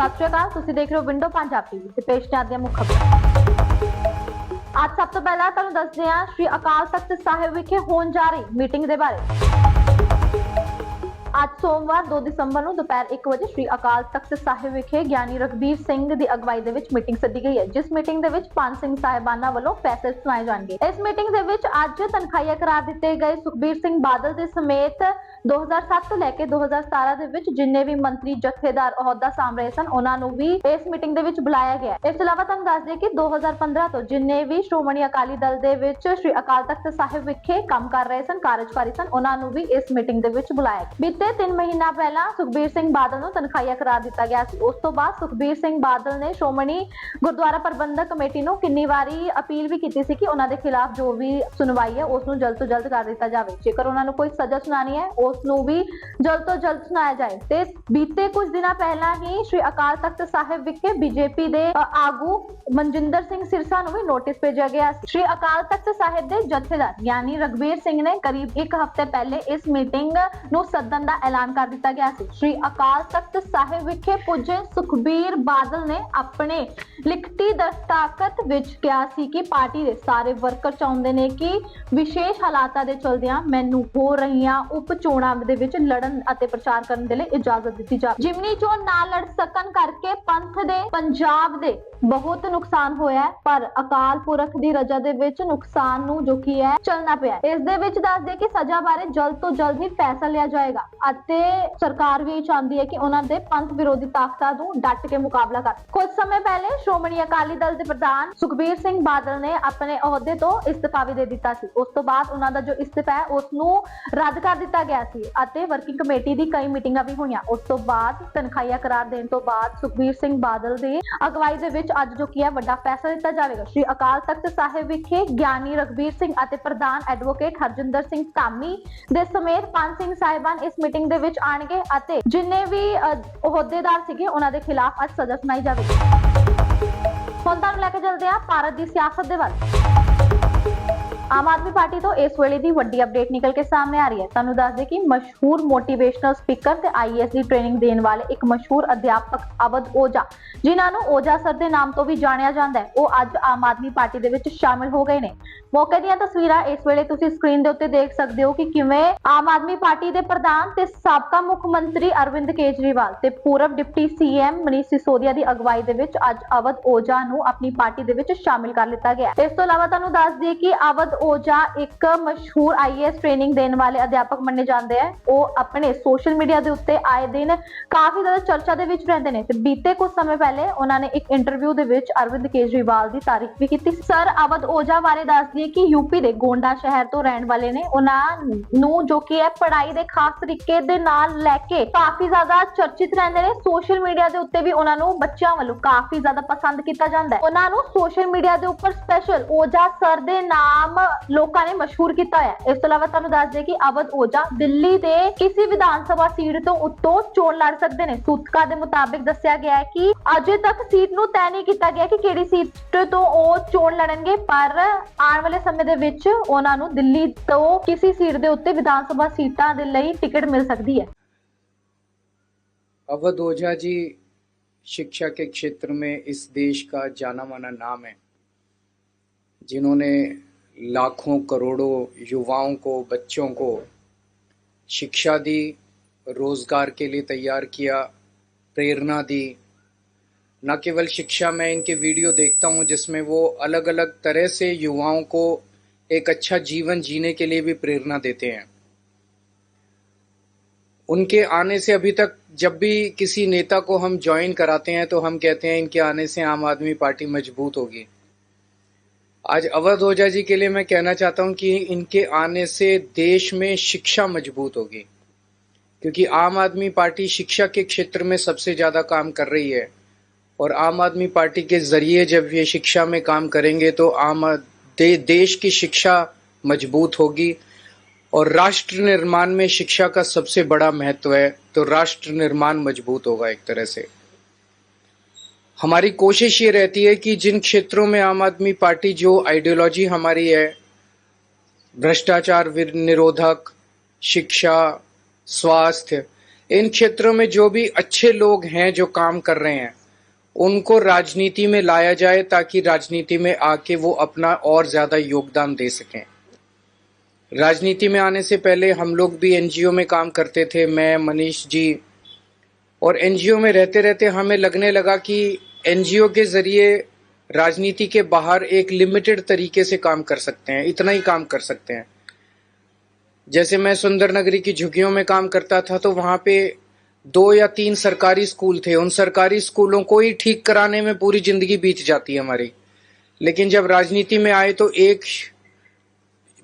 ਸਤਿ ਸ਼੍ਰੀ ਅਕਾਲ, ਤੁਸੀਂ ਦੇਖ ਰਹੇ ਹੋ ਵਿੰਡੋ ਪੰਜਾਬ ਤੇ ਪੇਸ਼ ਨੇ ਦੀਆਂ ਮੁੱਖ ਖਬਰਾਂ। ਅੱਜ ਸਭ ਤੋਂ ਪਹਿਲਾਂ ਤੁਹਾਨੂੰ ਦੱਸਦੇ ਹਾਂ, ਸ਼੍ਰੀ ਅਕਾਲ ਤਖਤ ਸਾਹਿਬ ਵਿਖੇ ਹੋਣ ਜਾ ਰਹੀ ਮੀਟਿੰਗ ਦੇ ਬਾਰੇ। ਅੱਜ ਸੋਮਵਾਰ 2 ਦਸੰਬਰ ਨੂੰ ਦੁਪਹਿਰ 1 ਵਜੇ ਸ਼੍ਰੀ ਅਕਾਲ ਤਖਤ ਸਾਹਿਬ ਵਿਖੇ ਗਿਆਨੀ ਰਘਬੀਰ ਸਿੰਘ ਦੀ ਅਗਵਾਈ ਦੇ ਵਿੱਚ ਮੀਟਿੰਗ ਸੱਦੀ ਗਈ ਹੈ, ਜਿਸ ਮੀਟਿੰਗ ਦੇ ਵਿੱਚ ਪੰਜ ਸਿੰਘ ਸਾਹਿਬਾਨਾਂ ਵੱਲੋਂ ਫੈਸਲੇ ਸੁਣਾਏ ਜਾਣਗੇ। ਇਸ ਮੀਟਿੰਗ ਦੇ ਵਿੱਚ ਅੱਜ ਤਨਖਾਹੀਆ ਕਰਾਰ ਦਿੱਤੇ ਗਏ ਸੁਖਬੀਰ ਸਿੰਘ ਬਾਦਲ ਦੇ ਸਮੇਤ 2007 ਤੋਂ ਲੈ ਕੇ 2017 ਦੇ ਵਿੱਚ ਜਿੰਨੇ ਵੀ ਮੰਤਰੀ ਜਥੇਦਾਰ ਅਹੁਦਾ ਸਾਂਭ ਰਹੇ ਸਨ, ਉਹਨਾਂ ਨੂੰ ਵੀ ਇਸ ਮੀਟਿੰਗ ਦੇ ਵਿੱਚ ਬੁਲਾਇਆ ਗਿਆ ਇਸ ਤੋਂ ਇਲਾਵਾ ਤੁਹਾਨੂੰ ਦੱਸ ਦਈਏ ਕਿ 2015 ਤੋਂ ਜਿੰਨੇ ਵੀ ਸ਼੍ਰੋਮਣੀ ਅਕਾਲੀ ਦਲ ਦੇ ਵਿੱਚ ਸ਼੍ਰੀ ਅਕਾਲ ਤਖਤ ਸਾਹਿਬ ਵਿਖੇ ਕੰਮ ਕਰ ਰਹੇ ਸਨ, ਕਾਰਜਕਾਰੀ ਸਨ, ਉਹਨਾਂ ਨੂੰ ਵੀ ਇਸ ਮੀਟਿੰਗ ਦੇ ਵਿੱਚ ਬੁਲਾਇਆ ਗਿਆ। ਬੀਤੇ 3 ਮਹੀਨਾ ਪਹਿਲਾਂ ਸੁਖਬੀਰ ਸਿੰਘ ਬਾਦਲ ਨੂੰ ਤਨਖਾਹੀਆ ਕਰਾਰ ਦਿੱਤਾ ਗਿਆ ਸੀ। ਉਸ ਤੋਂ ਬਾਅਦ ਸੁਖਬੀਰ ਸਿੰਘ ਬਾਦਲ ਨੇ ਸ਼੍ਰੋਮਣੀ ਗੁਰਦੁਆਰਾ ਪ੍ਰਬੰਧਕ ਕਮੇਟੀ ਨੂੰ ਕਿੰਨੀ ਵਾਰੀ ਅਪੀਲ ਵੀ ਕੀਤੀ ਸੀ ਕਿ ਉਹਨਾਂ ਦੇ ਖਿਲਾਫ ਜੋ ਵੀ ਸੁਣਵਾਈ ਹੈ, ਉਸ ਨੂੰ ਜਲਦ ਤੋਂ ਜਲਦ ਕਰ ਦਿੱਤਾ ਜਾਵੇ। ਜੇਕਰ ਉਹਨਾਂ ਨੂੰ ਕੋਈ ਸਜ਼ਾ ਸੁਣਾਣੀ ਹੈ ਉਸ ਨੂੰ ਵੀ ਜਲਦ ਤੋਂ ਜਲਦ ਸੁਣਾਇਆ ਜਾਏ। ਤੇ ਬੀਤੇ ਕੁਝ ਦਿਨਾਂ ਪਹਿਲਾਂ ਹੀ ਸ਼੍ਰੀ ਅਕਾਲ ਤਖਤ ਸਾਹਿਬ ਵਿਖੇ ਬੀਜੇਪੀ ਦੇ ਆਗੂ ਮਨਜਿੰਦਰ ਸਿੰਘ ਸਿਰਸਾ ਨੂੰ ਵੀ ਨੋਟਿਸ ਭੇਜਿਆ ਗਿਆ ਸ਼੍ਰੀ ਅਕਾਲ ਤਖਤ ਸਾਹਿਬ ਦੇ ਜਥੇਦਾਰ ਯਾਨੀ ਰਗਵੀਰ ਸਿੰਘ ਨੇ ਕਰੀਬ ਇੱਕ ਹਫ਼ਤੇ ਪਹਿਲੇ ਇਸ ਮੀਟਿੰਗ ਨੂੰ ਸੱਦਣ ਦਾ ਐਲਾਨ ਕਰ ਦਿੱਤਾ ਗਿਆ ਸੀ। ਸ਼੍ਰੀ ਅਕਾਲ ਤਖਤ ਸਾਹਿਬ ਵਿਖੇ ਪੁੱਜੇ ਸੁਖਬੀਰ ਬਾਦਲ ਨੇ ਆਪਣੇ ਲਿਖਤੀ ਦਸਤਾਖਤ ਵਿੱਚ ਕਿਹਾ ਸੀ ਕਿ ਪਾਰਟੀ ਦੇ ਸਾਰੇ ਵਰਕਰ ਚਾਹੁੰਦੇ ਨੇ ਕਿ ਵਿਸ਼ੇਸ਼ ਹਾਲਾਤਾਂ ਦੇ ਚਲਦਿਆਂ ਮੈਨੂੰ ਹੋ ਰਹੀਆਂ ਉਪ ਚੋਣ ਦੇ ਵਿੱਚ ਲੜਨ ਅਤੇ ਪ੍ਰਚਾਰ ਕਰਨ ਦੇ ਲਈ ਇਜਾਜ਼ਤ ਦਿੱਤੀ ਜਾਵੇ ਜਿਮਨੀ ਚੋਣ ਨਾ ਲੜ ਸਕਣ ਕਰਕੇ ਪੰਥ ਦੇ, ਪੰਜਾਬ ਦੇ ਬਹੁਤ ਨੁਕਸਾਨ ਹੋਇਆ ਪਰ ਅਕਾਲ ਪੁਰਖ ਦੀ ਰਜਾ ਦੇ ਵਿੱਚ ਨੁਕਸਾਨ ਨੂੰ ਜੋ ਕੀ ਹੈ, ਚੱਲਣਾ ਪਿਆ ਇਸ ਦੇ ਵਿੱਚ ਦੱਸ ਦੇ ਕਿ ਸਜ਼ਾ ਬਾਰੇ ਜਲਦ ਤੋਂ ਜਲਦ ਹੀ ਫੈਸਲਾ ਲਿਆ ਜਾਏਗਾ ਅਤੇ ਸਰਕਾਰ ਵੀ ਇਹ ਚਾਹੁੰਦੀ ਹੈ ਕਿ ਉਹਨਾਂ ਦੇ ਪੰਥ ਵਿਰੋਧੀ ਤਾਕਤਾਂ ਨੂੰ ਡਟ ਕੇ ਮੁਕਾਬਲਾ ਕਰ ਕੁਝ ਸਮੇਂ ਪਹਿਲੇ ਸ਼੍ਰੋਮਣੀ ਅਕਾਲੀ ਦਲ ਦੇ ਪ੍ਰਧਾਨ ਸੁਖਬੀਰ ਸਿੰਘ ਬਾਦਲ ਨੇ ਆਪਣੇ ਅਹੁਦੇ ਤੋਂ ਇਸਤੀਫਾ ਵੀ ਦੇ ਦਿੱਤਾ ਸੀ। ਉਸ ਤੋਂ ਬਾਅਦ ਉਹਨਾਂ ਦਾ ਜੋ ਇਸਤੀਫਾ ਹੈ ਉਸ ਨੂੰ ਰੱਦ ਕਰ ਦਿੱਤਾ ਗਿਆ ਸੀ ਅਤੇ ਵਰਕਿੰਗ ਕਮੇਟੀ ਦੀ ਕਈ ਮੀਟਿੰਗਾਂ ਵੀ ਹੋਈਆਂ। ਉਸ ਤੋਂ ਬਾਅਦ ਤਨਖਾਹੀਆ ਕਰਾਰ ਦੇਣ ਤੋਂ ਬਾਅਦ ਸੁਖਬੀਰ ਸਿੰਘ ਬਾਦਲ ਦੀ ਅਗਵਾਈ ਦੇ ਵਿੱਚ ਅੱਜ ਜੋ ਕੀ ਹੈ, ਵੱਡਾ ਫੈਸਲਾ ਲਿੱਤਾ ਜਾਵੇਗਾ। ਸ਼੍ਰੀ ਅਕਾਲ ਤਖਤ ਸਾਹਿਬ ਵਿਖੇ ਗਿਆਨੀ ਰਘਬੀਰ ਸਿੰਘ ਅਤੇ ਪ੍ਰਧਾਨ ਐਡਵੋਕੇਟ ਹਰਜਿੰਦਰ ਸਿੰਘ ਧਾਮੀ ਦੇ ਸਮੇਤ ਪੰਜ ਸਿੰਘ ਸਾਹਿਬਾਨ ਇਸ ਮੀਟਿੰਗ ਦੇ ਵਿੱਚ ਆਣਗੇ ਅਤੇ ਜਿੰਨੇ ਵੀ ਅਹੁਦੇਦਾਰ ਸੀਗੇ, ਉਹਨਾਂ ਦੇ ਖਿਲਾਫ ਅੱਜ ਸਜ਼ਾ ਸੁਣਾਈ ਜਾਵੇਗੀ। ਹੁਣ ਤੁਹਾਨੂੰ ਲੈ ਕੇ ਚੱਲਦੇ ਹਾਂ ਭਾਰਤ ਦੀ ਸਿਆਸਤ ਦੇ ਵੱਲ। ਆਮ ਆਦਮੀ ਪਾਰਟੀ ਤੋਂ ਇਸ ਵੇਲੇ ਦੀ ਵੱਡੀ ਅਪਡੇਟ ਨਿਕਲ ਕੇ ਸਾਹਮਣੇ ਆ ਰਹੀ ਹੈ। ਤੁਹਾਨੂੰ ਦੱਸ ਦੇ ਕਿ ਮਸ਼ਹੂਰ ਮੋਟੀਵੇਸ਼ਨਲ ਸਪੀਕਰ ਤੇ ਆਈਐਸ ਦੀ ਟ੍ਰੇਨਿੰਗ ਦੇਣ ਵਾਲੇ ਇੱਕ ਮਸ਼ਹੂਰ ਅਧਿਆਪਕ ਅਵਧ ਓਜਾ ਜਿਨ੍ਹਾਂ ਨੂੰ ਓਜਾ ਸਰ ਦੇ ਨਾਮ ਤੋਂ ਵੀ ਜਾਣਿਆ ਜਾਂਦਾ ਹੈ। ਉਹ ਅੱਜ ਆਮ ਆਦਮੀ ਪਾਰਟੀ ਦੇ ਵਿੱਚ ਸ਼ਾਮਿਲ ਹੋ ਗਏ ਨੇ। ਮੌਕੇ ਦੀਆਂ ਤਸਵੀਰਾਂ ਇਸ ਵੇਲੇ ਤੁਸੀਂ ਸਕਰੀਨ ਦੇ ਉੱਤੇ ਦੇਖ ਸਕਦੇ ਹੋ ਕਿ ਕਿਵੇਂ ਆਮ ਆਦਮੀ ਪਾਰਟੀ ਦੇ ਪ੍ਰਧਾਨ ਤੇ ਸਾਬਕਾ ਮੁੱਖ ਮੰਤਰੀ ਅਰਵਿੰਦ ਕੇਜਰੀਵਾਲ ਤੇ ਪੂਰਬ ਡਿਪਟੀ ਸੀਐਮ ਮਨੀਸ਼ ਸਿਸੋਦੀਆ ਦੀ ਅਗਵਾਈ ਦੇ ਵਿੱਚ ਅੱਜ ਅਵਧ ਓਜਾ ਨੂੰ ਆਪਣੀ ਪਾਰਟੀ ਦੇ ਵਿੱਚ ਸ਼ਾਮਿਲ ਕਰ ਲਿੱਤਾ ਗਿਆ ਇਸ ਤੋਂ ਇਲਾਵਾ ਤੁਹਾਨੂੰ ਦੱਸ ਦਈਏ ਕਿ ਅਵਧ ਓਜਾ ਇੱਕ ਮਸ਼ਹੂਰ ਆਈਐਸ ਟ੍ਰੇਨਿੰਗ ਦੇਣ ਵਾਲੇ ਅਧਿਆਪਕ ਮੰਨੇ ਜਾਂਦੇ ਆ। ਉਹ ਆਪਣੇ ਸੋਸ਼ਲ ਮੀਡੀਆ ਦੇ ਉੱਤੇ ਆਏ ਦਿਨ ਕਾਫੀ ਜ਼ਿਆਦਾ ਚਰਚਾ ਦੇ ਵਿੱਚ ਰਹਿੰਦੇ ਨੇ। ਤੇ ਬੀਤੇ ਕੁਝ ਸਮੇਂ ਪਹਿਲੇ ਉਹਨਾਂ ਨੇ ਇੱਕ ਇੰਟਰਵਿਊ ਦੇ ਵਿੱਚ ਅਰਵਿੰਦ ਕੇਜਰੀਵਾਲ ਦੀ ਤਾਰੀਫ ਵੀ ਕੀਤੀ। ਸਰ ਅਵਧ ਓਜਾ ਬਾਰੇ ਦੱਸ ਦਈਏ ਕਿ ਯੂਪੀ ਦੇ ਗੋਂਡਾ ਸ਼ਹਿਰ ਤੋਂ ਰਹਿਣ ਵਾਲੇ ਨੇ। ਉਹਨਾਂ ਨੂੰ ਜੋ ਕਿ ਹੈ ਪੜ੍ਹਾਈ ਦੇ ਖਾਸ ਤਰੀਕੇ ਦੇ ਨਾਲ ਲੈ ਕੇ ਕਾਫੀ ਜ਼ਿਆਦਾ ਚਰਚਿਤ ਰਹਿੰਦੇ ਨੇ। ਸੋਸ਼ਲ ਮੀਡੀਆ ਦੇ ਉੱਤੇ ਵੀ ਉਹਨਾਂ ਨੂੰ ਬੱਚਿਆਂ ਵੱਲੋਂ ਕਾਫੀ ਜ਼ਿਆਦਾ ਪਸੰਦ ਕੀਤਾ ਜਾਂਦਾ ਹੈ। ਉਹਨਾਂ ਨੂੰ ਸੋਸ਼ਲ ਮੀਡੀਆ ਦੇ ਉੱਪਰ ਸਪੈਸ਼ਲ ਓਜਾ ਸਰ ਦੇ ਨਾਮ ਲੋਕਾਂ ਨੇ ਮਸ਼ਹੂਰ ਕੀਤਾ ਹੋਇਆ ਹੈ। ਇਸ ਤੋਂ ਇਲਾਵਾ ਤੁਹਾਨੂੰ ਦੱਸ ਦਈਏ ਕਿ ਅਵਧ ਓਜਾ ਦਿੱਲੀ ਦੇ ਕਿਸੇ ਵਿਧਾਨ ਸਭਾ ਸੀਟ ਤੋਂ ਉੱਤੋਂ ਚੋਣ ਲੜ ਸਕਦੇ ਨੇ ਸੂਤਕਾ ਦੇ ਮੁਤਾਬਿਕ ਦੱਸਿਆ ਗਿਆ ਹੈ ਕਿ ਅਜੇ ਤੱਕ ਸੀਟ ਨੂੰ ਤੈਅ ਨਹੀਂ ਕੀਤਾ ਗਿਆ ਕਿ ਕਿਹੜੀ ਸੀਟ ਤੋਂ ਉਹ ਚੋਣ ਲੜਨਗੇ ਪਰ ਆਉਣ ਵਾਲੇ ਸਮੇਂ ਦੇ ਵਿੱਚ ਉਹਨਾਂ ਨੂੰ ਦਿੱਲੀ ਤੋਂ ਕਿਸੇ ਸੀਟ ਦੇ ਉੱਤੇ ਵਿਧਾਨ ਸਭਾ ਸੀਟਾਂ ਦੇ ਲਈ ਟਿਕਟ ਮਿਲ ਸਕਦੀ ਹੈ अवध ओझा जी शिक्षा के क्षेत्र में इस देश का जाना माना नाम है जिन्होंने लाखों करोड़ों युवाओं को, बच्चों को शिक्षा दी, रोज़गार के लिए तैयार किया, प्रेरणा दी। न केवल शिक्षा, मैं इनके वीडियो देखता हूँ जिसमें वो अलग अलग तरह से युवाओं को एक अच्छा जीवन जीने के लिए भी प्रेरणा देते हैं। उनके आने से अभी तक जब भी किसी नेता को हम ज्वाइन कराते हैं तो हम कहते हैं, इनके आने से आम आदमी पार्टी मज़बूत होगी। आज अवध ओझा जी के लिए मैं कहना चाहता हूँ कि इनके आने से देश में शिक्षा मज़बूत होगी। क्योंकि आम आदमी पार्टी शिक्षा के क्षेत्र में सबसे ज़्यादा काम कर रही है और आम आदमी पार्टी के ज़रिए जब ये शिक्षा में काम करेंगे तो आम दे, देश की शिक्षा मज़बूत होगी और राष्ट्र निर्माण में शिक्षा का सबसे बड़ा महत्व है तो राष्ट्र निर्माण मज़बूत होगा एक तरह से। हमारी कोशिश ये रहती है कि जिन क्षेत्रों में आम आदमी पार्टी जो आइडियोलॉजी हमारी है, भ्रष्टाचार निरोधक, शिक्षा, स्वास्थ्य, इन क्षेत्रों में जो भी अच्छे लोग हैं जो काम कर रहे हैं, उनको राजनीति में लाया जाए ताकि राजनीति में आके वो अपना और ज़्यादा योगदान दे सकें। राजनीति में आने से पहले हम लोग भी एनजीओ में काम करते थे, मैं, मनीष जी, और एनजीओ में रहते रहते हमें लगने लगा कि एनजीओ के ज़रिए राजनीति के बाहर एक लिमिटेड तरीके से काम कर सकते हैं, इतना ही काम कर सकते हैं। जैसे मैं सुंदर नगरी की झुग्गियों में काम करता था तो वहाँ पे दो या तीन सरकारी स्कूल थे। उन सरकारी स्कूलों को ही ठीक कराने में पूरी ज़िंदगी बीत जाती है हमारी। लेकिन जब राजनीति में आए तो एक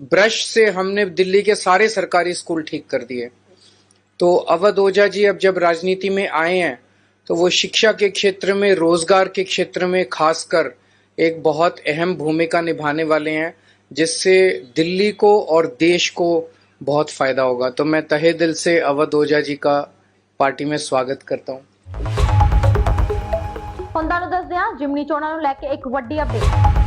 ब्रश से हमने दिल्ली के सारे सरकारी स्कूल ठीक कर दिए। तो अवध ओझा जी अब जब राजनीति में आए हैं तो वो शिक्षा के क्षेत्र में रोजगार के क्षेत्र में खासकर एक बहुत अहम भूमिका निभाने वाले हैं जिससे दिल्ली को और देश को बहुत फायदा होगा तो मैं तहे दिल से अवध ओझा जी का पार्टी में स्वागत करता हूँ ਹੁਣ ਤੁਹਾਨੂੰ ਦੱਸਦੇ ਹਾਂ ਜਿਮਨੀ ਚੋਣਾਂ ਨੂੰ ਲੈ ਕੇ ਇੱਕ ਵੱਡੀ ਅਪਡੇਟ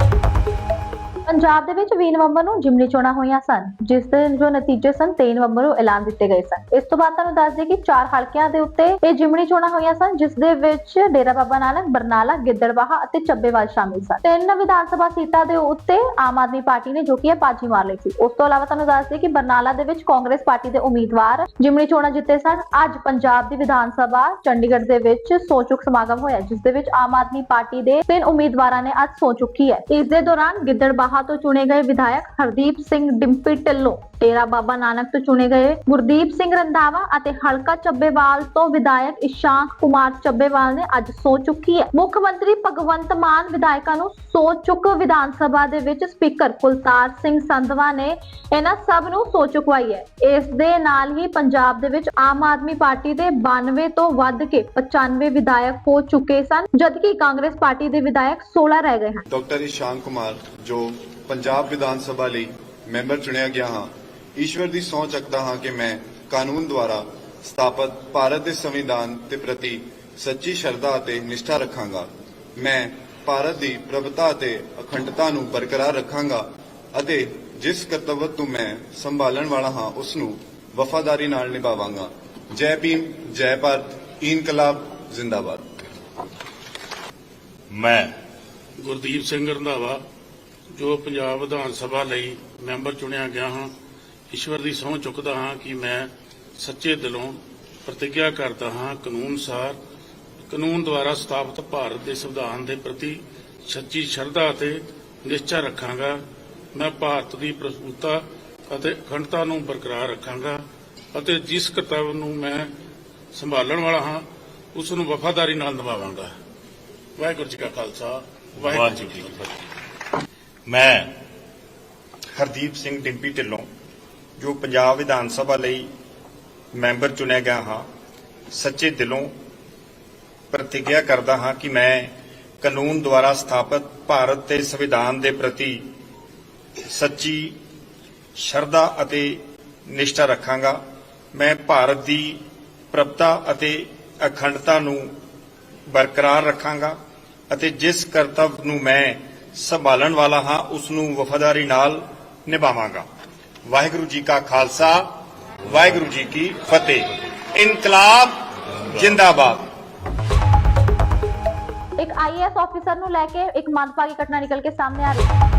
ਪੰਜਾਬ ਦੇ ਵਿੱਚ 20 ਨਵੰਬਰ ਨੂੰ ਜਿਮਨੀ ਚੋਣਾਂ ਹੋਈਆਂ ਸਨ, ਜਿਸ ਦੇ ਜੋ ਨਤੀਜੇ ਸਨ 23 ਨਵੰਬਰ ਨੂੰ ਐਲਾਨ ਦਿੱਤੇ ਗਏ ਸਨ। ਇਸ ਤੋਂ ਬਾਅਦ ਤੁਹਾਨੂੰ ਦੱਸ ਦਈਏ ਕਿ ਚਾਰ ਹਲਕਿਆਂ ਦੇ ਉੱਤੇ ਇਹ ਜਿਮਨੀ ਚੋਣਾਂ ਹੋਈਆਂ ਸਨ, ਜਿਸ ਦੇ ਵਿੱਚ ਡੇਰਾ ਬਾਬਾ ਨਾਨਕ, ਬਰਨਾਲਾ ਗਿੱਦੜਬਾਹਾ ਅਤੇ ਚੱਬੇਵਾਲ ਸ਼ਾਮਿਲ ਸਨ। ਤਿੰਨ ਵਿਧਾਨ ਸਭਾ ਸੀਟਾਂ ਦੇ ਉੱਤੇ ਆਮ ਆਦਮੀ ਪਾਰਟੀ ਨੇ ਜੋ ਕਿ ਹੈ ਬਾਜੀ ਮਾਰ ਲਈ ਸੀ। ਉਸ ਤੋਂ ਇਲਾਵਾ ਤੁਹਾਨੂੰ ਦੱਸ ਦਈਏ ਕਿ ਬਰਨਾਲਾ ਦੇ ਵਿੱਚ ਕਾਂਗਰਸ ਪਾਰਟੀ ਦੇ ਉਮੀਦਵਾਰ ਜਿਮਨੀ ਚੋਣਾਂ ਜਿੱਤੇ ਸਨ। ਅੱਜ ਪੰਜਾਬ ਦੀ ਵਿਧਾਨ ਸਭਾ ਚੰਡੀਗੜ੍ਹ ਦੇ ਵਿੱਚ ਸੌ ਚੁੱਕ ਸਮਾਗਮ ਹੋਇਆ, ਜਿਸ ਦੇ ਵਿੱਚ ਆਮ ਆਦਮੀ ਪਾਰਟੀ ਦੇ ਤਿੰਨ ਉਮੀਦਵਾਰਾਂ ਨੇ ਅੱਜ ਸੌ ਚੁੱਕੀ ਹੈ। ਇਸ ਦੇ ਦੌਰਾਨ ਗਿੱਦੜਬਾਹਾ ਤੋਂ ਚੁਣੇ ਗਏ ਵਿਧਾਇਕ ਹਰਦੀਪ ਸਿੰਘ ਡਿੰਪੀ ਢਿੱਲੋਂ, ਡੇਰਾ ਬਾਬਾ ਨਾਨਕ ਤੋਂ ਚੁਣੇ ਗਏ ਗੁਰਦੀਪ ਸਿੰਘ ਰੰਧਾਵਾ ਅਤੇ ਹਲਕਾ ਚੱਬੇਵਾਲ ਤੋਂ ਵਿਧਾਇਕ ਇਸ਼ਾਂਕ ਕੁਮਾਰ ਚੱਬੇਵਾਲ ਨੇ ਅੱਜ ਸੌ ਚੁੱਕੀ ਹੈ। ਮੁੱਖ ਮੰਤਰੀ ਭਗਵੰਤ ਮਾਨ ਵਿਧਾਇਕਾਂ ਨੂੰ ਸੌ ਚੁੱਕ ਵਿਧਾਨ ਸਭਾ ਦੇ ਵਿੱਚ ਸਪੀਕਰ ਕੁਲਤਾਰ ਸਿੰਘ ਸੰਧਵਾ ਨੇ ਇਹਨਾਂ ਸਭ ਨੂੰ ਸੌ ਹੈ। ਇਸ ਦੇ ਨਾਲ ਹੀ ਪੰਜਾਬ ਦੇ ਵਿੱਚ ਆਮ ਆਦਮੀ ਪਾਰਟੀ ਦੇ 92 ਤੋਂ ਵੱਧ ਕੇ 95 ਵਿਧਾਇਕ ਹੋ ਚੁੱਕੇ ਸਨ, ਜਦਕਿ ਕਾਂਗਰਸ ਪਾਰਟੀ ਦੇ ਵਿਧਾਇਕ 16 ਰਹਿ ਗਏ ਹਨ। ਡਾਕਟਰ ਇਸ਼ਾਨ ਕੁਮਾਰ, ਜੋ ਪੰਜਾਬ ਵਿਧਾਨ ਸਭਾ ਲਈ ਮੈਂਬਰ ਚੁਣਿਆ ਗਿਆ ਹਾਂ, ਈਸ਼ਵਰ ਦੀ ਸਹੁੰ ਚੱਕਦਾ ਹਾਂ ਕਿ ਮੈਂ ਕਾਨੂੰਨ ਦੁਆਰਾ ਸਥਾਪਿਤ ਭਾਰਤ ਦੇ ਸੰਵਿਧਾਨ ਦੇ ਪ੍ਰਤੀ ਸੱਚੀ ਸ਼ਰਧਾ ਅਤੇ ਨਿਸ਼ਠਾ ਰੱਖਾਂਗਾ। ਮੈਂ ਭਾਰਤ ਦੀ ਪ੍ਰਭੁਤਾ ਅਤੇ ਅਖੰਡਤਾ ਨੂੰ ਬਰਕਰਾਰ ਰੱਖਾਂਗਾ ਅਤੇ ਜਿਸ ਕਰਤੱਵ ਤੋਂ ਮੈਂ ਸੰਭਾਲਣ ਵਾਲਾ ਹਾਂ ਉਸ ਨੂੰ ਵਫਾਦਾਰੀ ਨਾਲ ਨਿਭਾਵਾਂਗਾ। ਜੈ ਭੀਮ ਜੈ ਭਾਰਤ ਇਨਕਲਾਬ ਜ਼ਿੰਦਾਬਾਦ। ਮੈਂ ਗੁਰਦੀਪ ਸਿੰਘ ਰੰਧਾਵਾ ਜੋ ਪੰਜਾਬ ਵਿਧਾਨ ਸਭਾ ਲਈ ਮੈਂਬਰ ਚੁਣਿਆ ਗਿਆ ਹਾਂ ਈਸ਼ਵਰ ਦੀ ਸਹੁੰ ਚੁੱਕਦਾ ਹਾਂ ਕਿ ਮੈਂ ਸੱਚੇ ਦਿਲੋਂ ਪ੍ਰਤੀਗਿਆ ਕਰਦਾ ਹਾਂ ਕਾਨੂੰਨ ਅਨੁਸਾਰ ਕਾਨੂੰਨ ਦੁਆਰਾ ਸਥਾਪਿਤ ਭਾਰਤ ਦੇ ਸੰਵਿਧਾਨ ਦੇ ਪ੍ਰਤੀ ਸੱਚੀ ਸ਼ਰਧਾ ਅਤੇ ਨਿਸ਼ਚਾ ਰੱਖਾਂਗਾ। ਮੈਂ ਭਾਰਤ ਦੀ ਪ੍ਰਭੂਤਾ ਅਤੇ ਅਖੰਡਤਾ ਨੂੰ ਬਰਕਰਾਰ ਰੱਖਾਂਗਾ ਅਤੇ ਜਿਸ ਕਰਤੱਵ ਨੂੰ ਮੈਂ ਸੰਭਾਲਣ ਵਾਲਾ ਹਾਂ, ਉਸ ਨੂੰ ਵਫਾਦਾਰੀ ਨਾਲ ਨਿਭਾਵਾਂਗਾ। ਵਾਹਿਗੁਰੂ ਜੀ ਕਾ ਖਾਲਸਾ, ਵਾਹਿਗੁਰੂ ਜੀ ਕੀ ਫਤਿਹ। ਮੈਂ ਹਰਦੀਪ ਸਿੰਘ ਡਿੰਪੀ ਢਿੱਲੋਂ, ਜੋ ਪੰਜਾਬ ਵਿਧਾਨ ਸਭਾ ਲਈ ਮੈਂਬਰ ਚੁਣਿਆ ਗਿਆ ਹਾਂ, ਸੱਚੇ ਦਿਲੋਂ ਪ੍ਰਤੀਗਿਆ ਕਰਦਾ ਹਾਂ ਕਿ ਮੈਂ ਕਾਨੂੰਨ ਦੁਆਰਾ ਸਥਾਪਿਤ ਭਾਰਤ ਦੇ ਸੰਵਿਧਾਨ ਦੇ ਪ੍ਰਤੀ ਸੱਚੀ ਸ਼ਰਧਾ ਅਤੇ ਨਿਸ਼ਠਾ ਰੱਖਾਂਗਾ। ਮੈਂ ਭਾਰਤ ਦੀ ਪ੍ਰਭਤਾ ਅਤੇ ਅਖੰਡਤਾ ਨੂੰ ਬਰਕਰਾਰ ਰੱਖਾਂਗਾ ਅਤੇ ਜਿਸ ਕਰਤੱਵ ਨੂੰ ਮੈਂ ਸੰਭਾਲਣ ਵਾਲਾ ਹਾਂ, ਉਸ ਨੂੰ ਵਫਾਦਾਰੀ ਨਾਲ ਨਿਭਾਵਾਂਗਾ। ਵਾਹਿਗੁਰੂ ਜੀ ਕਾ ਖਾਲਸਾ, ਵਾਹਿਗੁਰੂ ਜੀ ਕੀ ਫਤਿਹ। ਇਨਕਲਾਬ ਜਿੰਦਾਬਾਦ। ਇੱਕ ਆਈਏਐਸ ਆਫੀਸਰ ਨੂੰ ਲੈ ਕੇ ਇੱਕ ਮੰਦਭਾਗੀ ਘਟਨਾ ਨਿਕਲ ਕੇ ਸਾਹਮਣੇ ਆ ਰਹੀ ਹੈ।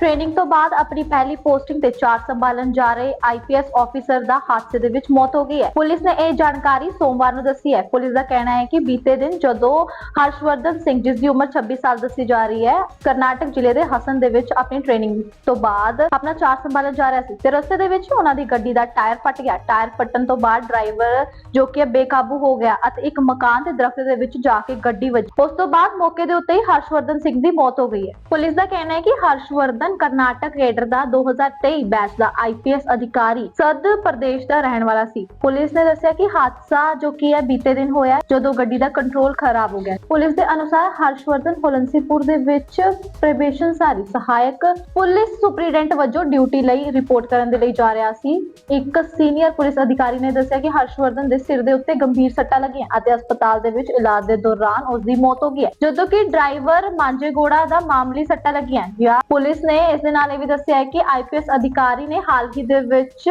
ਟ੍ਰੇਨਿੰਗ ਤੋਂ ਬਾਅਦ ਆਪਣੀ ਪਹਿਲੀ ਪੋਸਟਿੰਗ ਤੇ ਚਾਰਜ ਸੰਭਾਲਣ ਜਾ ਰਹੇ ਆਈਪੀਐਸ ਆਫੀਸਰ ਦਾ ਹਾਦਸੇ ਦੇ ਵਿੱਚ ਮੌਤ ਹੋ ਗਈ ਹੈ। ਪੁਲਿਸ ਨੇ ਇਹ ਜਾਣਕਾਰੀ ਸੋਮਵਾਰ ਨੂੰ ਦੱਸੀ ਹੈ। ਪੁਲਿਸ ਦਾ ਕਹਿਣਾ ਹੈ ਕਿ ਬੀਤੇ ਦਿਨ ਜਦੋਂ ਹਰਸ਼ਵਰਧਨ ਸਿੰਘ, ਜਿਸ ਦੀ ਉਮਰ 26 ਸਾਲ ਦੱਸੀ ਜਾ ਰਹੀ ਹੈ, ਕਰਨਾਟਕ ਜ਼ਿਲ੍ਹੇ ਦੇ ਹਸਨ ਦੇ ਵਿੱਚ ਆਪਣੀ ਟ੍ਰੇਨਿੰਗ ਤੋਂ ਬਾਅਦ ਆਪਣਾ ਚਾਰਜ ਸੰਭਾਲਣ ਜਾ ਰਿਹਾ ਸੀ ਤੇ ਰਸਤੇ ਦੇ ਵਿੱਚ ਉਹਨਾਂ ਦੀ ਗੱਡੀ ਦਾ ਟਾਇਰ ਫਟ ਗਿਆ। ਟਾਇਰ ਫਟਣ ਤੋਂ ਬਾਅਦ ਡਰਾਈਵਰ ਜੋ ਕਿ ਬੇਕਾਬੂ ਹੋ ਗਿਆ ਅਤੇ ਇੱਕ ਮਕਾਨ ਦੇ ਦਰਖਤ ਦੇ ਵਿੱਚ ਜਾ ਕੇ ਗੱਡੀ ਵੱਜੀ। ਉਸ ਤੋਂ ਬਾਅਦ ਮੌਕੇ ਦੇ ਉੱਤੇ ਹੀ ਹਰਸ਼ਵਰਧਨ ਸਿੰਘ ਦੀ ਮੌਤ ਹੋ ਗਈ ਹੈ। ਪੁਲਿਸ ਦਾ ਕਹਿਣਾ ਹੈ ਕਿ ਹਰਸ਼ਵਰਧਨ ਕਰਨਾਟਕ ਰੇਡਰ ਦਾ 2023 ਬੈਚ ਦਾ ਆਈਪੀਐਸ ਅਧਿਕਾਰੀ ਸਦ ਪ੍ਰਦੇਸ਼ ਦਾ ਰਹਿਣ ਵਾਲਾ ਸੀ। ਪੁਲਿਸ ਨੇ ਦੱਸਿਆ ਕਿ ਹਾਦਸਾ ਜੋ ਕਿ ਹੈ, ਬੀਤੇ ਦਿਨ ਹੋਇਆ, ਜਦੋਂ ਗੱਡੀ ਦਾ ਕੰਟਰੋਲ ਖਰਾਬ ਹੋ ਗਿਆ। ਪੁਲਿਸ ਦੇ ਅਨੁਸਾਰ ਹਰਸ਼ਵਰਧਨ ਹੋਲੰਸੀਪੁਰ ਦੇ ਵਿੱਚ ਪ੍ਰਵੇਸ਼ਨਸਾਰੀ ਸਹਾਇਕ ਪੁਲਿਸ ਸੁਪਰੀਡੈਂਟ ਵਜੋਂ ਡਿਊਟੀ ਲਈ ਰਿਪੋਰਟ ਕਰਨ ਦੇ ਲਈ ਜਾ ਰਿਹਾ ਸੀ। ਇੱਕ ਸੀਨੀਅਰ ਪੁਲਿਸ ਅਧਿਕਾਰੀ ਨੇ ਦੱਸਿਆ ਕਿ ਹਰਸ਼ਵਰਧਨ ਦੇ ਸਿਰ ਦੇ ਉੱਤੇ ਗੰਭੀਰ ਸੱਟਾਂ ਲੱਗੀਆਂ ਅਤੇ ਹਸਪਤਾਲ ਦੇ ਵਿੱਚ ਇਲਾਜ ਦੇ ਦੌਰਾਨ ਉਸ ਦੀ ਮੌਤ ਹੋ ਗਈ ਜਦੋਂ ਕਿ ਡਰਾਈਵਰ ਮਾਂਜੇਗੋੜਾ ਦਾ ਮਾਮਲੀ ਸੱਟਾਂ ਲੱਗੀਆਂ। ਜਾਂ ਪੁਲਿਸ ਨੇ ਇਸ ਦੇ ਨਾਲ ਇਹ ਵੀ ਦੱਸਿਆ ਹੈ ਕਿ ਆਈਪੀਐਸ ਅਧਿਕਾਰੀ ਨੇ ਹਾਲ ਹੀ ਦੇ ਵਿੱਚ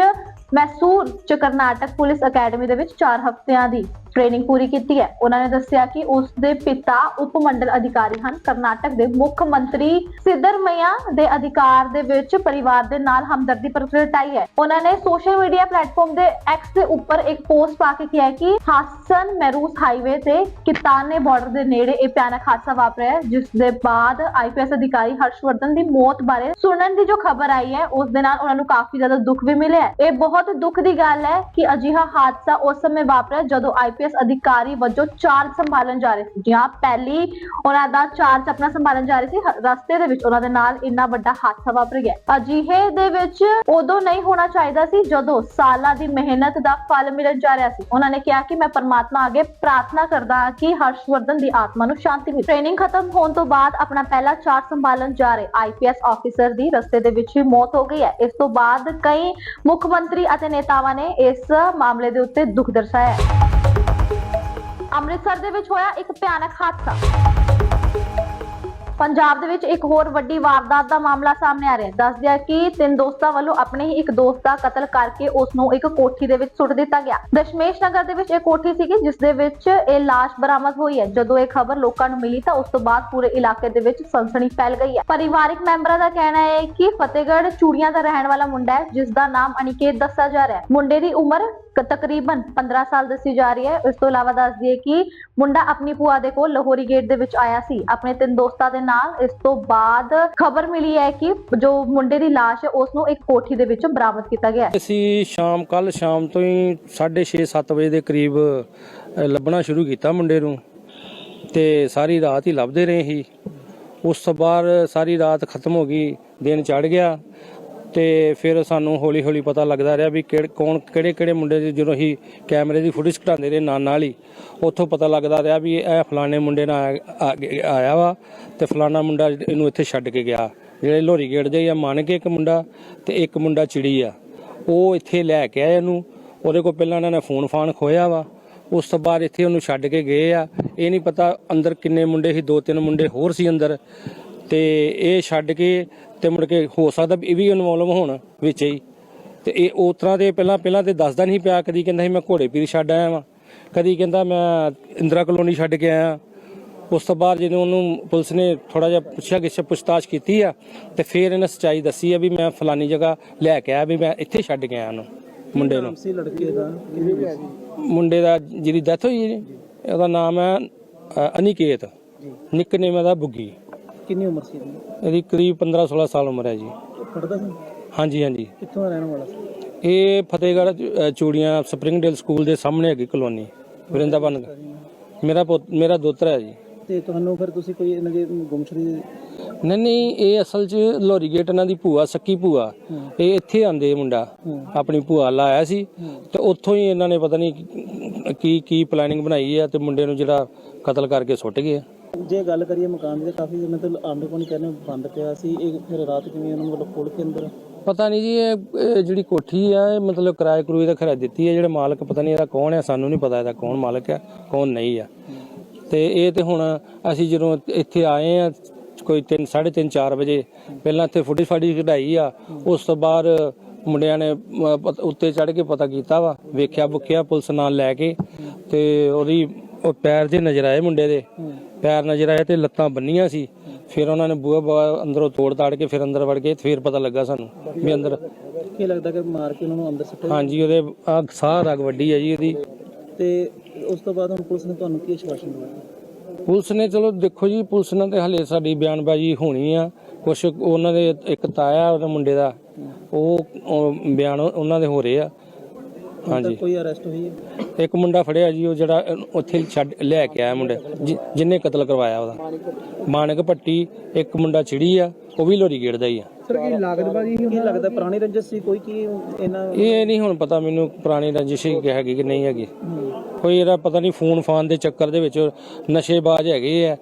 ਮੈਸੂਰ ਚ ਕਰਨਾਟਕ ਪੁਲਿਸ ਅਕੈਡਮੀ ਦੇ ਵਿੱਚ 4 ਹਫ਼ਤਿਆਂ ਦੀ ਟ੍ਰੇਨਿੰਗ ਪੂਰੀ ਕੀਤੀ ਹੈ। ਉਹਨਾਂ ਨੇ ਦੱਸਿਆ ਕਿ ਉਸ ਦੇ ਪਿਤਾ ਉਪ ਮੰਡਲ ਅਧਿਕਾਰੀ ਹਨ। ਕਰਨਾਟਕ ਦੇ ਮੁੱਖ ਮੰਤਰੀ ਸਿੱਧਰਮਈਆ ਦੇ ਅਧਿਕਾਰ ਦੇ ਵਿੱਚ ਪਰਿਵਾਰ ਦੇ ਨਾਲ ਹਮਦਰਦੀ ਪ੍ਰਗਟਾਈ ਹੈ। ਉਹਨਾਂ ਨੇ ਸੋਸ਼ਲ ਮੀਡੀਆ ਪਲੇਟਫਾਰਮ ਦੇ ਐਕਸ ਦੇ ਉੱਪਰ ਇੱਕ ਪੋਸਟ ਪਾ ਕੇ ਕਿਹਾ ਕਿ ਹਾਸਨ ਮੈਰੂਸ ਹਾਈਵੇ ਤੇ ਕਿਤਾਨੇ ਬਾਰਡਰ ਦੇ ਨੇੜੇ ਇਹ ਭਿਆਨਕ ਹਾਦਸਾ ਵਾਪਰਿਆ ਹੈ, ਜਿਸ ਦੇ ਬਾਅਦ ਆਈਪੀਐਸ ਅਧਿਕਾਰੀ ਹਰਸ਼ਵਰਧਨ ਦੀ ਮੌਤ ਬਾਰੇ ਸੁਣਨ ਦੀ ਜੋ ਖਬਰ ਆਈ ਹੈ ਉਸ ਦੇ ਨਾਲ ਉਹਨਾਂ ਨੂੰ ਕਾਫੀ ਜ਼ਿਆਦਾ ਦੁੱਖ ਵੀ ਮਿਲਿਆ ਹੈ। ਇਹ ਬਹੁਤ ਦੁੱਖ ਦੀ ਗੱਲ ਹੈ ਕਿ ਅਜਿਹਾ ਹਾਦਸਾ ਉਸ ਸਮੇਂ ਵਾਪਰਿਆ ਜਦੋਂ ਆਈ ਆਈਪੀਐਸ ਅਧਿਕਾਰੀ ਵਜੋਂ ਚਾਰਜ ਸੰਭਾਲਣ ਜਾ ਰਹੇ ਸੀ। ਜਾਂ ਪਹਿਲੀ ਉਹਨਾਂ ਦਾ ਚਾਰਜ ਆਪਣਾ ਸੰਭਾਲਣ ਜਾ ਰਹੇ ਸੀ। ਰਸਤੇ ਦੇ ਵਿੱਚ ਉਹਨਾਂ ਦੇ ਨਾਲ ਇੰਨਾ ਵੱਡਾ ਹਾਦਸਾ ਵਾਪਰ ਗਿਆ। ਅਜਿਹੇ ਦੇ ਵਿੱਚ ਉਦੋਂ ਨਹੀਂ ਹੋਣਾ ਚਾਹੀਦਾ ਸੀ, ਜਦੋਂ ਸਾਲਾਂ ਦੀ ਮਿਹਨਤ ਦਾ ਫਲ ਮਿਲਣ ਜਾ ਰਿਹਾ ਸੀ। ਉਹਨਾਂ ਨੇ ਕਿਹਾ ਕਿ ਮੈਂ ਪਰਮਾਤਮਾ ਅੱਗੇ ਪ੍ਰਾਰਥਨਾ ਕਰਦਾ ਹਾਂ ਕਿ ਹਰਸ਼ਵਰਧਨ ਦੀ ਆਤਮਾ ਨੂੰ ਸ਼ਾਂਤੀ ਮਿਲੇ। ਟ੍ਰੇਨਿੰਗ ਖਤਮ ਹੋਣ ਤੋਂ ਬਾਅਦ ਆਪਣਾ ਪਹਿਲਾ ਚਾਰਜ ਸੰਭਾਲਣ ਜਾ ਰਹੇ ਆਈਪੀਐਸ ਆਫੀਸਰ ਦੀ ਰਸਤੇ ਦੇ ਵਿੱਚ ਹੀ ਮੌਤ ਹੋ ਗਈ ਹੈ। ਇਸ ਤੋਂ ਬਾਅਦ ਕਈ ਮੁੱਖ ਮੰਤਰੀ ਅਤੇ ਨੇਤਾਵਾਂ ਨੇ ਇਸ ਮਾਮਲੇ ਦੇ ਉੱਤੇ ਦੁੱਖ ਦਰਸਾਇਆ ਹੈ। ਅੰਮ੍ਰਿਤਸਰ ਦੇ ਵਿੱਚ ਹੋਇਆ ਇੱਕ ਭਿਆਨਕ ਹਾਦਸਾ। ਪੰਜਾਬ ਦੇ ਵਿੱਚ ਇੱਕ ਹੋਰ ਵੱਡੀ ਵਾਰਦਾਤ ਦਾ ਮਾਮਲਾ ਸਾਹਮਣੇ ਆ ਰਿਹਾ ਹੈ। ਦੱਸ ਕਿ ਤਿੰਨ ਦੋਸਤਾਂ ਵੱਲੋਂ ਆਪਣੇ ਹੀ ਇੱਕ ਦੋਸਤ ਦਾ ਕਤਲ ਕਰਕੇ ਉਸ ਨੂੰ ਇੱਕ ਕੋਠੀ ਦੇ ਵਿੱਚ ਸੁੱਟ ਦਿੱਤਾ ਗਿਆ। ਦਸ਼ਮੇਸ਼ ਨਗਰ ਦੇ ਵਿੱਚ ਇਹ ਕੋਠੀ ਸੀਗੀ, ਜਿਸ ਦੇ ਵਿੱਚ ਇਹ ਲਾਸ਼ ਬਰਾਮਦ ਹੋਈ ਹੈ। ਜਦੋਂ ਇਹ ਖਬਰ ਲੋਕਾਂ ਨੂੰ ਮਿਲੀ ਤਾਂ ਉਸ ਤੋਂ ਬਾਅਦ ਪੂਰੇ ਇਲਾਕੇ ਦੇ ਵਿੱਚ ਸਨਸਨੀ ਫੈਲ ਗਈ ਹੈ। ਪਰਿਵਾਰਕ ਮੈਂਬਰਾਂ ਦਾ ਕਹਿਣਾ ਹੈ ਕਿ ਫਤਿਹਗੜ੍ਹ ਚੂੜੀਆਂ ਦਾ ਰਹਿਣ ਵਾਲਾ ਮੁੰਡਾ ਹੈ, ਜਿਸ ਦਾ ਨਾਮ ਅਨਿਕੇਤ ਦੱਸਿਆ ਜਾ ਰਿਹਾ ਹੈ। ਮੁੰਡੇ ਦੀ ਉਮਰ ਤਕਰੀਬਨ 15 ਸਾਲ ਦੱਸੀ ਜਾ ਰਹੀ ਹੈ। ਇਸ ਤੋਂ ਇਲਾਵਾ ਦੱਸ ਦਈਏ ਕਿ ਮੁੰਡਾ ਆਪਣੀ ਭੂਆ ਦੇ ਕੋਲ ਲਾਹੌਰੀ ਗੇਟ ਦੇ ਵਿੱਚ ਆਇਆ ਸੀ। ਆਪਣੇ ਤਿੰਨ ਦੋਸਤਾਂ ਦੇ ਨਾਲ ਇਸ ਤੋਂ ਬਾਅਦ ਖਬਰ ਮਿਲੀ ਹੈ ਕਿ ਜੋ ਮੁੰਡੇ ਦੀ ਲਾਸ਼ ਹੈ ਉਸ ਨੂੰ ਇੱਕ ਕੋਠੀ ਦੇ ਵਿੱਚ ਬਰਾਮਦ ਕੀਤਾ ਗਿਆ ਅਸੀਂ ਸ਼ਾਮ ਕੱਲ ਸ਼ਾਮ ਤੋਂ ਹੀ 6:30 7 ਵਜੇ ਦੇ ਕਰੀਬ ਲੱਭਣਾ ਸ਼ੁਰੂ ਕੀਤਾ ਮੁੰਡੇ ਨੂੰ ਤੇ ਸਾਰੀ ਰਾਤ ਹੀ ਲੱਭਦੇ ਰਹੇ ਸੀ। ਉਸ ਤੋਂ ਬਾਅਦ ਸਾਰੀ ਰਾਤ ਖਤਮ ਹੋ ਗਈ, ਦਿਨ ਚੜ ਗਿਆ। ਤੇ ਫਿਰ ਸਾਨੂੰ ਹੌਲੀ ਹੌਲੀ ਪਤਾ ਲੱਗਦਾ ਰਿਹਾ ਵੀ ਕਿਹੜੇ ਕੌਣ ਕਿਹੜੇ ਕਿਹੜੇ ਮੁੰਡੇ ਦੀ ਜਦੋਂ ਅਸੀਂ ਕੈਮਰੇ ਦੀ ਫੁਟੇਜ ਘਟਾਉਂਦੇ ਰਹੇ ਨਾਲ ਨਾਲ ਹੀ, ਉੱਥੋਂ ਪਤਾ ਲੱਗਦਾ ਰਿਹਾ ਵੀ ਇਹ ਫਲਾਣੇ ਮੁੰਡੇ ਨਾਲ ਆ- ਆਇਆ ਵਾ ਤੇ ਫਲਾਣਾ ਮੁੰਡਾ ਇਹਨੂੰ ਇੱਥੇ ਛੱਡ ਕੇ ਗਿਆ। ਜਿਹੜੇ ਲੋਰੀ ਗੇਟ ਦੇ ਆ, ਮੰਨ ਕੇ ਇੱਕ ਮੁੰਡਾ ਤੇ ਇੱਕ ਮੁੰਡਾ ਚਿੜੀ ਆ। ਉਹ ਇੱਥੇ ਲੈ ਕੇ ਆਇਆ ਇਹਨੂੰ। ਉਹਦੇ ਕੋਲ ਪਹਿਲਾਂ ਇਹਨਾਂ ਨੇ ਫੋਨ ਫਾਨ ਖੋਇਆ ਵਾ। ਉਸ ਤੋਂ ਬਾਅਦ ਇੱਥੇ ਉਹਨੂੰ ਛੱਡ ਕੇ ਗਏ ਆ। ਇਹ ਨਹੀਂ ਪਤਾ ਅੰਦਰ ਕਿੰਨੇ ਮੁੰਡੇ ਸੀ, ਦੋ ਤਿੰਨ ਮੁੰਡੇ ਹੋਰ ਸੀ ਅੰਦਰ। ਤੇ ਇਹ ਛੱਡ ਕੇ ਤੇ ਮੁੜ ਕੇ ਹੋ ਸਕਦਾ ਵੀ ਇਹ ਵੀ ਇਨਵੋਲਵ ਹੋਣ ਵਿੱਚ ਹੀ। ਤੇ ਇਹ ਉਸ ਤਰ੍ਹਾਂ ਦੇ ਪਹਿਲਾਂ ਪਹਿਲਾਂ ਤੇ ਦੱਸਦਾ ਨਹੀਂ ਪਿਆ ਕਦੀ ਕਹਿੰਦਾ ਸੀ ਮੈਂ ਘੋੜੇ ਪੀਰ ਛੱਡ ਆਇਆ ਵਾਂ। ਕਦੀ ਕਹਿੰਦਾ ਮੈਂ ਇੰਦਰਾ ਕਲੋਨੀ ਛੱਡ ਕੇ ਆਇਆ। ਉਸ ਤੋਂ ਬਾਅਦ ਜਦੋਂ ਉਹਨੂੰ ਪੁਲਿਸ ਨੇ ਥੋੜਾ ਜਿਹਾ ਪੁੱਛਿਆ ਕਿਸੇ ਪੁੱਛਤਾਛ ਕੀਤੀ ਆ ਤੇ ਫਿਰ ਇਹਨੇ ਸੱਚਾਈ ਦੱਸੀ ਆ ਵੀ ਮੈਂ ਫਲਾਨੀ ਜਗ੍ਹਾ ਲੈ ਕੇ ਆਇਆ ਵੀ ਮੈਂ ਇੱਥੇ ਛੱਡ ਕੇ ਆਇਆ ਉਹਨੂੰ ਮੁੰਡੇ ਨੂੰ। ਸੀ ਲੜਕੇ ਦਾ? ਮੁੰਡੇ ਦਾ ਜਿਹਦੀ ਡੈਥ ਹੋਈ ਜੀ ਉਹਦਾ ਨਾਮ ਹੈ ਅਨਿਕੇਤ। ਨਿਕਨੇਮ ਇਹਦਾ ਬੁੱਗੀ। ਕਿੰਨੀ ਉਮਰ ਸੀ ਇਹਦੀ? ਇਹਦੀ ਕਰੀਬ 15 16 ਸਾਲ ਉਮਰ ਹੈ ਜੀ। ਪੜਦਾ ਸੀ? ਹਾਂਜੀ ਹਾਂਜੀ। ਕਿੱਥੋਂ ਦਾ ਰਹਿਣ ਵਾਲਾ ਸੀ? ਇਹ ਫਤਿਹਗੜ੍ਹ ਅ, ਚੂੜੀਆਂ ਸਪਰਿੰਗਡੇਲ ਸਕੂਲ ਦੇ ਸਾਹਮਣੇ ਹੈਗੀ ਕਲੋਨੀ ਵਰਿੰਦਾਵਨ ਮੇਰਾ ਪੁੱਤ- ਮੇਰਾ ਦੋਤਰਾ ਹੈ ਜੀ। ਤੇ ਤੁਹਾਨੂੰ ਫਿਰ ਤੁਸੀਂ ਕੋਈ ਇਹਨਾਂ ਦੇ ਗੁੰਮਸ਼ੁਦੀ ਨਹੀਂ ਨਹੀਂ ਇਹ ਅਸਲ 'ਚ ਲੋਰੀ ਗੇਟ ਇਹਨਾਂ ਦੀ ਭੂਆ ਸੱਕੀ ਭੂਆ। ਇਹ ਇੱਥੇ ਆਂਦੇ ਮੁੰਡਾ ਆਪਣੀ ਭੂਆ ਲਾਇਆ ਸੀ। ਤੇ ਉੱਥੋਂ ਹੀ ਇਹਨਾਂ ਨੇ ਪਤਾ ਨਹੀਂ ਕੀ ਕੀ ਪਲੈਨਿੰਗ ਬਣਾਈ ਆ ਤੇ ਮੁੰਡੇ ਨੂੰ ਜਿਹੜਾ ਕਤਲ ਕਰਕੇ ਸੁੱਟ ਗਏ ਜੇ ਗੱਲ ਕਰੀਏ ਮਕਾਨ ਦੀ ਤਾਂ ਕਾਫੀ ਦਿਨਾਂ ਤੋਂ ਆਂਡੇ ਕੋਲ ਕਹਿੰਦੇ ਬੰਦ ਪਿਆ ਸੀ ਇਹ ਫਿਰ ਰਾਤ ਕਿਵੇਂ ਉਹਨਾਂ ਵੱਲੋਂ ਖੋਲ ਕੇ ਅੰਦਰ? ਪਤਾ ਨਹੀਂ ਜੀ ਇਹ ਇਹ ਜਿਹੜੀ ਕੋਠੀ ਆ ਇਹ ਮਤਲਬ ਕਿਰਾਏ ਕਰੂਏ ਦਾ ਖਰਾ ਦਿੱਤੀ ਹੈ ਜਿਹੜੇ ਮਾਲਕ ਪਤਾ ਨਹੀਂ ਇਹਦਾ ਕੌਣ ਹੈ ਸਾਨੂੰ ਨਹੀਂ ਪਤਾ ਇਹਦਾ ਕੌਣ ਮਾਲਕ ਹੈ ਕੌਣ ਨਹੀਂ ਆ। ਤੇ ਇਹ ਤੇ ਹੁਣ ਅਸੀਂ ਜਦੋਂ ਇੱਥੇ ਆਏ ਆ ਕੋਈ 3 3:30 4 ਵਜੇ ਪਹਿਲਾਂ ਇੱਥੇ ਫੁੱਟੀ ਫਾੜੀ ਕਢਾਈ ਆ ਉਸ ਤੋਂ ਬਾਅਦ ਮੁੰਡਿਆਂ ਨੇ ਅਮ, ਪਤ- ਉੱਤੇ ਚੜ ਕੇ ਪਤਾ ਕੀਤਾ ਵਾ ਵੇਖਿਆ ਬੁੱਕਿਆ ਪੁਲਿਸ ਨਾਲ ਲੈ ਕੇ ਤੇ ਉਹਦੀ ਉਹ ਪੈਰ ਜੇ ਨਜ਼ਰ ਆਏ ਮੁੰਡੇ ਦੇ। ਪੈਰ ਨਜ਼ਰ ਆਏ ਤੇ ਲੱਤਾਂ ਬੰਨੀਆਂ ਸੀ। ਫਿਰ ਉਹਨਾਂ ਨੇ ਬੂਹਾ ਬੂਹਾ ਅੰਦਰੋਂ ਤੋੜ ਤਾੜ ਕੇ ਫਿਰ ਅੰਦਰ ਵੜ ਗਏ ਤੇ ਫਿਰ ਪਤਾ ਲੱਗਾ ਸਾਨੂੰ ਵੀ ਅੰਦਰ ਕੀ ਲੱਗਦਾ ਕਿ ਮਾਰ ਕੇ ਉਹਨਾਂ ਨੂੰ ਅੰਦਰ ਸੁੱਟਿਆ? ਹਾਂਜੀ ਉਹਦੇ ਆ ਸਾਹ ਰਗ ਵੱਡੀ ਹੈ ਜੀ ਉਹਦੀ। ਤੇ ਉਸ ਤੋਂ ਬਾਅਦ ਹੁਣ ਪੁਲਿਸ ਨੇ ਤੁਹਾਨੂੰ ਕੀ ਆਸ਼ਵਾਸਨ ਦਿੱਤਾ? ਪੁਲਿਸ ਨੇ ਚਲੋ ਦੇਖੋ ਜੀ ਪੁਲਿਸ ਨਾਲ ਤੇ ਹਲੇ ਸਾਡੀ ਬਿਆਨਬਾਜ਼ੀ ਹੋਣੀ ਆ। ਕੁਛ ਉਹਨਾਂ ਦੇ ਇੱਕ ਤਾਇਆ ਉਹਦੇ ਮੁੰਡੇ ਦਾ ਉਹ ਬਿਆਨ ਉਹਨਾਂ ਦੇ ਹੋ ਰਹੇ ਆ। ਹਾਂਜੀ। ਕੋਈ ਅਰੈਸਟ ਹੋਈ ਹੈ? ਇੱਕ ਮੁੰਡਾ ਫੜਿਆ ਜੀ ਉਹ ਜਿਹੜਾ ਉੱਥੇ ਛੱਡ ਲੈ ਕੇ ਆਇਆ ਮੁੰਡੇ ਜਿ- ਜਿਹਨੇ ਕਤਲ ਕਰਵਾਇਆ ਉਹਦਾ। ਮਾਨਕ ਪੱਟੀ ਇੱਕ ਮੁੰਡਾ ਚਿੜੀ ਆ ਉਹ ਵੀ ਲੋਰੀ ਗੇੜ ਦਾ ਹੀ ਆ। ਸਰ ਕੀ ਲਾਗਤਬਾਜੀ ਕੀ ਲੱਗਦਾ ਪੁਰਾਣੀ ਰੰਜਸ ਸੀ? ਕੋਈ ਕੀ ਇਹਨਾਂ ਇਹ ਨਹੀਂ ਹੁਣ ਪਤਾ ਮੈਨੂੰ ਪੁਰਾਣੀ ਰੰਜਿਸ਼ ਹੀ ਹੈਗੀ ਕਿ ਨਹੀਂ ਹੈਗੀ। ਕੋਈ ਇਹਦਾ ਪਤਾ ਨਹੀਂ ਫੋਨ ਫਾਨ ਦੇ ਚੱਕਰ ਦੇ ਵਿੱਚ ਨਸ਼ੇਬਾਜ਼ ਹੈਗੇ ਆ।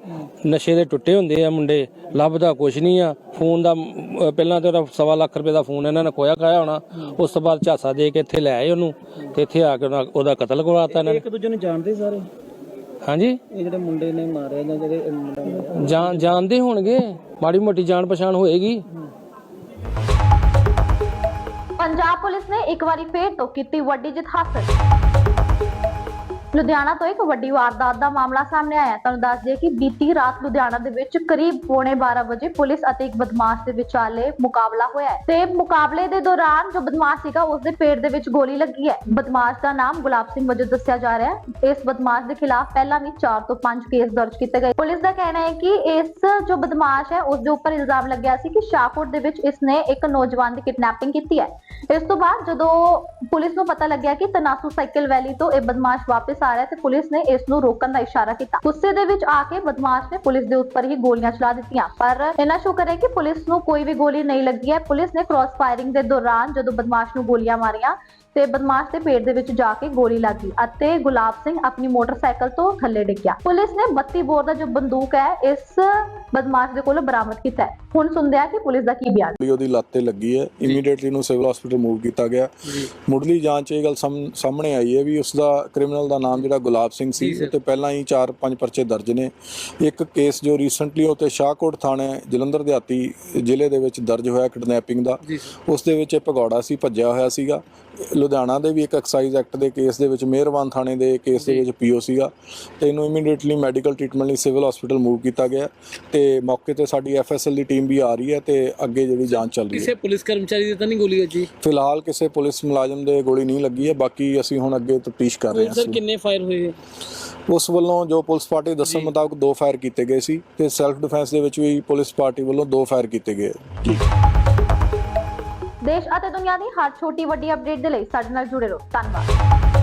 ਨਸ਼ੇ ਦੇ ਟੁੱਟੇ ਹੁੰਦੇ ਆ ਮੁੰਡੇ ਲੱਭਦਾ ਕੁਛ ਨਹੀਂ ਆ। ਫੋਨ ਦਾ ਅਹ ਪਹਿਲਾਂ ਤੇ ਉਹਦਾ ਸਵਾ ਲੱਖ ਰੁਪਏ ਦਾ ਫੋਨ ਇਹਨਾਂ ਨੇ ਖੋਇਆ ਖਾਇਆ ਹੋਣਾ। ਉਸ ਤੋਂ ਬਾਅਦ ਝਾਸਾ ਦੇ ਕੇ ਇੱਥੇ ਲੈ ਆਏ ਉਹਨੂੰ ਤੇ ਇੱਥੇ ਆ ਕੇ ਉਹਦਾ ਕਤਲ ਕਰਵਾਤਾ ਇਹਨਾਂ ਨੇ। ਇੱਕ ਦੂਜੇ ਨੂੰ ਜਾਣਦੇ ਸਾਰੇ। ਹਾਂਜੀ? ਇਹ ਜਿਹੜੇ ਮੁੰਡੇ ਨੇ ਮਾਰਿਆ ਜਾਂ ਜਿਹੜੇ ਮੁੰਡਾ ਮਾਰਿਆ। ਜਾਣ ਜਾਣਦੇ ਹੋਣਗੇ। ਮਾੜੀ ਮੋਟੀ ਜਾਣ ਪਛਾਣ ਹੋਏਗੀ। ਪੰਜਾਬ ਪੁਲਿਸ ਨੇ ਇੱਕ ਵਾਰੀ ਫੇਰ ਤੋਂ ਕੀਤੀ ਵੱਡੀ ਜਿੱਤ ਹਾਸਲ। ਲੁਧਿਆਣਾ ਤੋਂ ਇੱਕ ਵੱਡੀ ਵਾਰਦਾਤ ਦਾ ਮਾਮਲਾ ਸਾਹਮਣੇ ਆਇਆ ਤੁਹਾਨੂੰ ਦੱਸ ਦਈਏ ਕਿ ਬੀਤੀ ਰਾਤ ਲੁਧਿਆਣਾ ਦੇ ਵਿੱਚ ਕਰੀਬ ਪੌਣੇ 12 ਵਜੇ ਪੁਲਿਸ ਅਤੇ ਇੱਕ ਬਦਮਾਸ਼ ਦੇ ਵਿਚਾਲੇ ਮੁਕਾਬਲਾ ਹੋਇਆ ਹੈ। ਤੇ ਮੁਕਾਬਲੇ ਦੇ ਦੌਰਾਨ ਜੋ ਬਦਮਾਸ਼ ਸੀਗਾ, ਉਸ ਦੇ ਪੇਟ ਦੇ ਵਿੱਚ ਗੋਲੀ ਲੱਗੀ ਹੈ। ਬਦਮਾਸ਼ ਦਾ ਨਾਮ ਗੁਲਾਬ ਸਿੰਘ ਵਜੋਂ ਦੱਸਿਆ ਜਾ ਰਿਹਾ ਹੈ। ਇਸ ਬਦਮਾਸ਼ ਦੇ ਖਿਲਾਫ ਪਹਿਲਾਂ ਵੀ 4 ਤੋਂ 5 ਕੇਸ ਦਰਜ ਕੀਤੇ ਗਏ। ਪੁਲਿਸ ਦਾ ਕਹਿਣਾ ਹੈ ਕਿ ਇਸ ਜੋ ਬਦਮਾਸ਼ ਹੈ, ਉਸ ਦੇ ਉੱਪਰ ਇਲਜ਼ਾਮ ਲੱਗਿਆ ਸੀ ਕਿ ਸ਼ਾਹਕੋਟ ਦੇ ਵਿੱਚ ਇਸ ਨੇ ਇੱਕ ਨੌਜਵਾਨ ਦੀ ਕਿਡਨੈਪਿੰਗ ਕੀਤੀ ਹੈ। ਇਸ ਤੋਂ ਬਾਅਦ ਜਦੋਂ ਪੁਲਿਸ ਨੂੰ ਪਤਾ ਲੱਗਿਆ ਕਿ ਤਨਾਸੂ ਸਾਈਕਲ ਵੈਲੀ ਤੋਂ ਇਹ ਬਦਮਾਸ਼ ਵਾਪਸ ਆ ਰਿਹਾ ਤੇ ਪੁਲਿਸ ਨੇ ਇਸ ਨੂੰ ਰੋਕਣ ਦਾ ਇਸ਼ਾਰਾ ਕੀਤਾ। ਗੁੱਸੇ ਦੇ ਵਿੱਚ ਆ ਕੇ ਬਦਮਾਸ਼ ਨੇ ਪੁਲਿਸ ਦੇ ਉੱਪਰ ਹੀ ਗੋਲੀਆਂ ਚਲਾ ਦਿੱਤੀਆਂ। ਪਰ ਇਹਨਾਂ ਸ਼ੁਕਰ ਹੈ ਕਿ ਪੁਲਿਸ ਨੂੰ ਕੋਈ ਵੀ ਗੋਲੀ ਨਹੀਂ ਲੱਗੀ ਹੈ। ਪੁਲਿਸ ਨੇ ਕ੍ਰਾਸ ਫਾਇਰਿੰਗ ਦੇ ਦੌਰਾਨ ਜਦੋਂ ਬਦਮਾਸ਼ ਨੂੰ ਗੋਲੀਆਂ ਮਾਰੀਆਂ ਤੇ ਬਦਮਾਸ਼ ਦੇ ਪੇਟ ਦੇ ਵਿੱਚ ਜਾ ਕੇ ਗੋਲੀ ਲੱਗੀ ਅਤੇ ਗੁਲਾਬ ਸਿੰਘ ਆਪਣੀ ਮੋਟਰਸਾਈਕਲ ਤੋਂ ਥੱਲੇ ਡਿੱਗਿਆ। ਪੁਲਿਸ ਨੇ 32 ਬੋਰ ਦਾ ਜੋ ਬੰਦੂਕ ਹੈ ਇਸ ਬਦਮਾਸ਼ ਦੇ ਕੋਲੋਂ ਬਰਾਮਦ ਕੀਤਾ ਹੈ। ਹੁਣ ਸੁਣਦੇ ਆ ਕਿ ਪੁਲਿਸ ਦਾ ਕੀ ਬਿਆਨ ਗੋਲੀ ਉਹਦੀ ਲੱਤ ਤੇ ਲੱਗੀ ਹੈ ਇਮੀਡੀਏਟਲੀ ਨੂੰ ਸਿਵਲ ਹਸਪੀਟਲ ਮੂਵ ਕੀਤਾ ਗਿਆ। ਮੁੱਢਲੀ ਜਾਂਚ ਇਹ ਗੱਲ ਸਾਹਮ- ਸਾਹਮਣੇ ਆਈ ਹੈ ਵੀ ਉਸ ਦਾ ਕ੍ਰਿਮੀਨਲ ਦਾ ਨਾਮ ਜਿਹੜਾ ਗੁਲਾਬ ਸਿੰਘ ਸੀ ਉਹ ਤੇ ਪਹਿਲਾਂ ਹੀ 4-5 ਪਰਚੇ ਦਰਜ ਨੇ। ਇੱਕ ਕੇਸ ਜੋ ਰੀਸੈਂਟਲੀ ਉਹ ਤੇ ਸ਼ਾਹਕੋਟ ਥਾਣੇ ਜਲੰਧਰ ਦਿਹਾਤੀ ਜ਼ਿਲ੍ਹੇ ਦੇ ਵਿੱਚ ਦਰਜ ਹੋਇਆ ਕਿਡਨੈਪਿੰਗ ਦਾ। ਉਸ ਦੇ ਵਿੱਚ ਇਹ ਭਗੌੜਾ ਸੀ ਭੱਜਿਆ ਹੋਇਆ ਸੀਗਾ। ਲੁਧਿਆਣਾ ਦੇ ਵੀ ਇੱਕ ਐਕਸਾਈਜ਼ ਐਕਟ ਦੇ ਕੇਸ ਦੇ ਵਿੱਚ ਮਿਹਰਬਾਨ ਥਾਣੇ ਦੇ ਕੇਸ ਦੇ ਵਿੱਚ ਪੀਓ ਸੀਗਾ ਤੇ ਇਹਨੂੰ ਇਮੀਡੀਏਟਲੀ ਮੈਡੀਕਲ ਟ੍ਰੀਟਮੈਂਟ ਲਈ ਸਿਵਲ ਹਸਪੀਟਲ ਮੂਵ ਕੀਤਾ ਗਿਆ ਤੇ ਮੌਕੇ ਤੇ ਸਾਡੀ ਐਫਐਸਐਲ ਦੀ ਟੀਮ ਵੀ ਆ ਰਹੀ ਹੈ ਤੇ ਅੱਗੇ ਜਿਹੜੀ ਜਾਂਚ ਚੱਲ ਰਹੀ ਹੈ। ਕਿਸੇ ਪੁਲਿਸ ਕਰਮਚਾਰੀ ਦੀ ਤਾਂ ਨਹੀਂ ਗੋਲੀ ਵੱਜੀ? ਫਿਲਹਾਲ ਕਿਸੇ ਪੁਲਿਸ ਮੁਲਾਜ਼ਮ ਦੇ ਗੋਲੀ ਨਹੀਂ ਲੱਗੀ ਹੈ ਬਾਕੀ ਅਸੀਂ ਹੁਣ ਅੱਗੇ ਤਫਤੀਸ਼ ਕਰ ਰਹੇ ਹਾਂ ਸਰ। ਕਿੰਨੇ ਫਾਇਰ ਹੋਏ ਉਸ ਵੱਲੋਂ ਜੋ ਪੁਲਿਸ ਪਾਰਟੀ ਦੱਸਣ ਮੁਤਾਬਕ ਦੋ ਫਾਇਰ ਕੀਤੇ ਗਏ ਸੀ ਤੇ ਸੈਲਫ ਡਿਫੈਂਸ ਦੇ ਵਿੱਚ ਵੀ ਪੁਲਿਸ ਪਾਰਟੀ ਵੱਲੋਂ ਦੋ ਫਾਇਰ ਕੀਤੇ ਗਏ। ਦੇਸ਼ ਅਤੇ ਦੁਨੀਆ ਦੀ ਹਰ ਛੋਟੀ ਵੱਡੀ ਅਪਡੇਟ ਦੇ ਲਈ ਸਾਡੇ ਨਾਲ ਜੁੜੇ ਰਹੋ। ਧੰਨਵਾਦ।